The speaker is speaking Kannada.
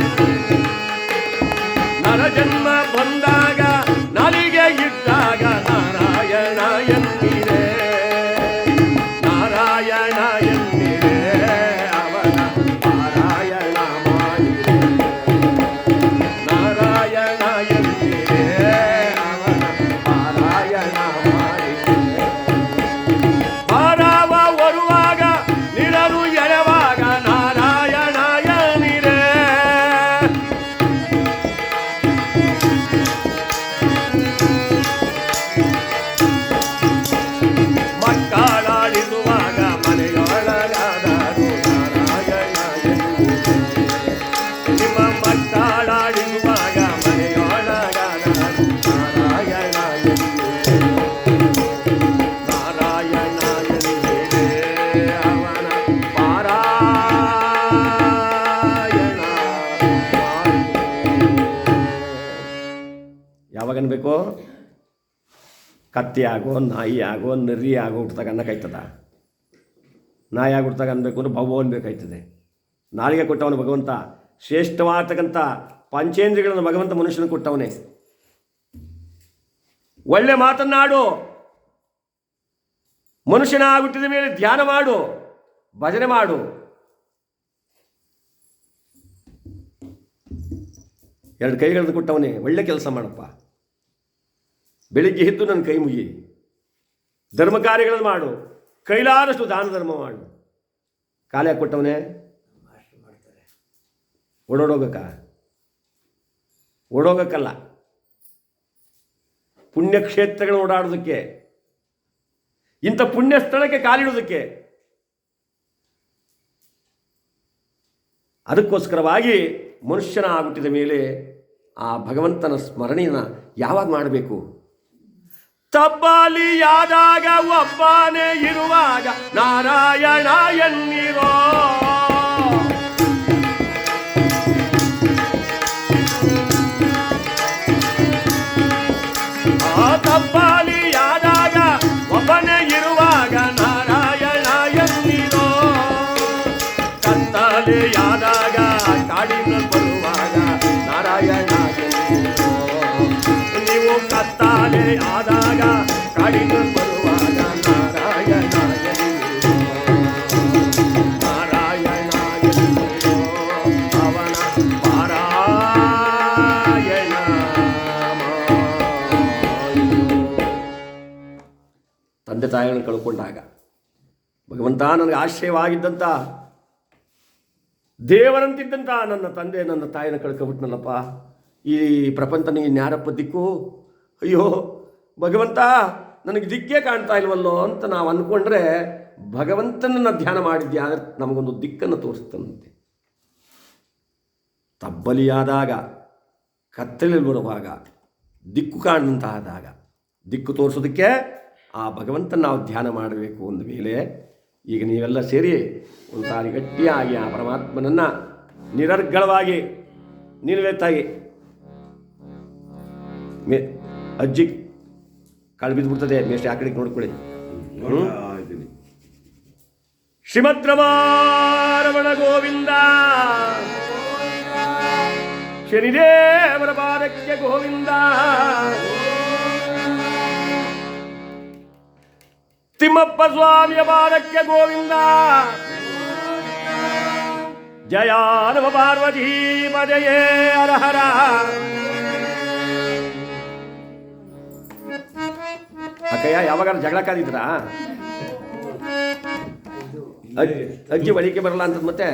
ನರ ಯಾವಾಗ ಅನ್ಬೇಕು ಕತ್ತಿ ಆಗೋ, ನಾಯಿ ಆಗೋ, ನರಿ ಆಗೋ ಹುಟ್ಟಾಗ ಅನ್ನಕ್ಕಾಯ್ತದ ನಾಯಿ ಆಗಿ ಅನ್ಬೇಕು ಅಂದ್ರೆ ಭವ ಅನ್ಬೇಕಾಯ್ತದೆ ನಾಲಿಗೆ ಕೊಟ್ಟವನು ಭಗವಂತ ಶ್ರೇಷ್ಠವಾಗತಕ್ಕಂಥ ಪಂಚೇಂದ್ರಿಗಳನ್ನು ಭಗವಂತ ಮನುಷ್ಯನ ಕೊಟ್ಟವನೇ. ಒಳ್ಳೆ ಮಾತನ್ನಾಡು ಮನುಷ್ಯನ ಹುಟ್ಟಿದ ಮೇಲೆ ಧ್ಯಾನ ಮಾಡು. ಭಜನೆ ಮಾಡು. ಎರಡು ಕೈಗಳನ್ನು ಕೊಟ್ಟವನೇ. ಒಳ್ಳೆ ಕೆಲಸ ಮಾಡಪ್ಪ. ಬೆಳಿಗ್ಗೆ ಎದ್ದು ನನ್ನ ಕೈ ಮುಗಿ. ಧರ್ಮ ಕಾರ್ಯಗಳನ್ನು ಮಾಡು. ಕೈಲಾದಷ್ಟು ದಾನ ಧರ್ಮ ಮಾಡು. ಕಾಲ ಕೊಟ್ಟವನೇ? ಓಡೋಡೋಗಕ್ಕ. ಓಡೋಗಕ್ಕಲ್ಲ. ಪುಣ್ಯಕ್ಷೇತ್ರಗಳನ್ನು ಓಡಾಡೋದಕ್ಕೆ. ಇಂಥ ಪುಣ್ಯ ಸ್ಥಳಕ್ಕೆ ಕಾಲಿಡೋದಕ್ಕೆ ಅದಕ್ಕೋಸ್ಕರವಾಗಿ ಮನುಷ್ಯನ ಹುಟ್ಟಿದ ಮೇಲೆ ಆ ಭಗವಂತನ ಸ್ಮರಣೆಯನ್ನು ಯಾವಾಗ ಮಾಡಬೇಕು? ತಬ್ಬಲಿಯಾದಾಗ ಒಬ್ಬನೇ ಇರುವಾಗ ನಾರಾಯಣ ಎನ್ನಿರೋ ಆ ತಬ್ಬಲಿಯಾದಾಗ ಒಬ್ಬನೇ ಇರುವಾಗ ನಾರಾಯಣ ಎನ್ನಿರೋ ಕತ್ತಲೆಯಾದಾಗ ಕಾಡಿನ ಬರುವಾಗ ನಾರಾಯಣ ತಂದೆ ತಾಯಿಗಳನ್ನು ಕಳ್ಕೊಂಡಾಗ ಭಗವಂತ ನನಗೆ ಆಶ್ರಯವಾಗಿದ್ದಂಥ ದೇವರಂತಿದ್ದಂಥ ನನ್ನ ತಂದೆ ನನ್ನ ತಾಯಿನ ಕಳ್ಕೊಬಿಟ್ನಲ್ಲಪ್ಪ ಈ ಪ್ರಪಂಚ ನನಗೆ ಇನ್ಯಾರಪ್ಪ ದಿಕ್ಕು ಅಯ್ಯೋ ಭಗವಂತ ನನಗೆ ದಿಕ್ಕೇ ಕಾಣ್ತಾ ಇಲ್ವಲ್ಲೋ ಅಂತ ನಾವು ಅಂದ್ಕೊಂಡ್ರೆ ಭಗವಂತನನ್ನು ಧ್ಯಾನ ಮಾಡಿದ್ಯಾ ಆದರೆ ನಮಗೊಂದು ದಿಕ್ಕನ್ನು ತೋರಿಸ್ತಂತೆ ತಬ್ಬಲಿಯಾದಾಗ ಕತ್ತಲಲ್ಲಿ ಬರುವಾಗ, ದಿಕ್ಕು ಕಾಣಂತಾದಾಗ, ದಿಕ್ಕು ತೋರಿಸೋದಕ್ಕೆ ಆ ಭಗವಂತನ ನಾವು ಧ್ಯಾನ ಮಾಡಬೇಕು ಅಂದ ಮೇಲೆ ಈಗ ನೀವೆಲ್ಲ ಸೇರಿ ಒಂದು ಸಾರಿ ಗಟ್ಟಿಯಾಗಿ ಆ ಪರಮಾತ್ಮನನ್ನು ನಿರರ್ಗಳವಾಗಿ ನಿಲ್ವೆತ್ತಾಗಿ ಮೇ ಅಜ್ಜಿ ಕಾಳು ಬಿದ್ದುಬಿಡ್ತದೆ ಮೇಷ್ಟ್ರಿ ಆ ಕಡೆಗೆ ನೋಡ್ಕೊಳ್ಳಿ. ರಮಾರಮಣ ಗೋವಿಂದ. ಶನಿದೇವರ ಪಾದಕ್ಕೆ ಗೋವಿಂದ. ತಿಮ್ಮಪ್ಪ ಸ್ವಾಮಿಯ ಪಾದಕ್ಕೆ ಗೋವಿಂದ. ಜಯಾನವ ಪಾರ್ವತಿ ಮಜಯೇ ಹರ ಹರ ಅಕ್ಕಯ್ಯ ಯಾವಾಗ ಜಗಳ ಕಾದಿದ್ರಾ? ಅಜ್ಜಿ ಬಳಿಕೆ ಬರಲ್ಲ ಅಂತ ಮತ್ತೆ?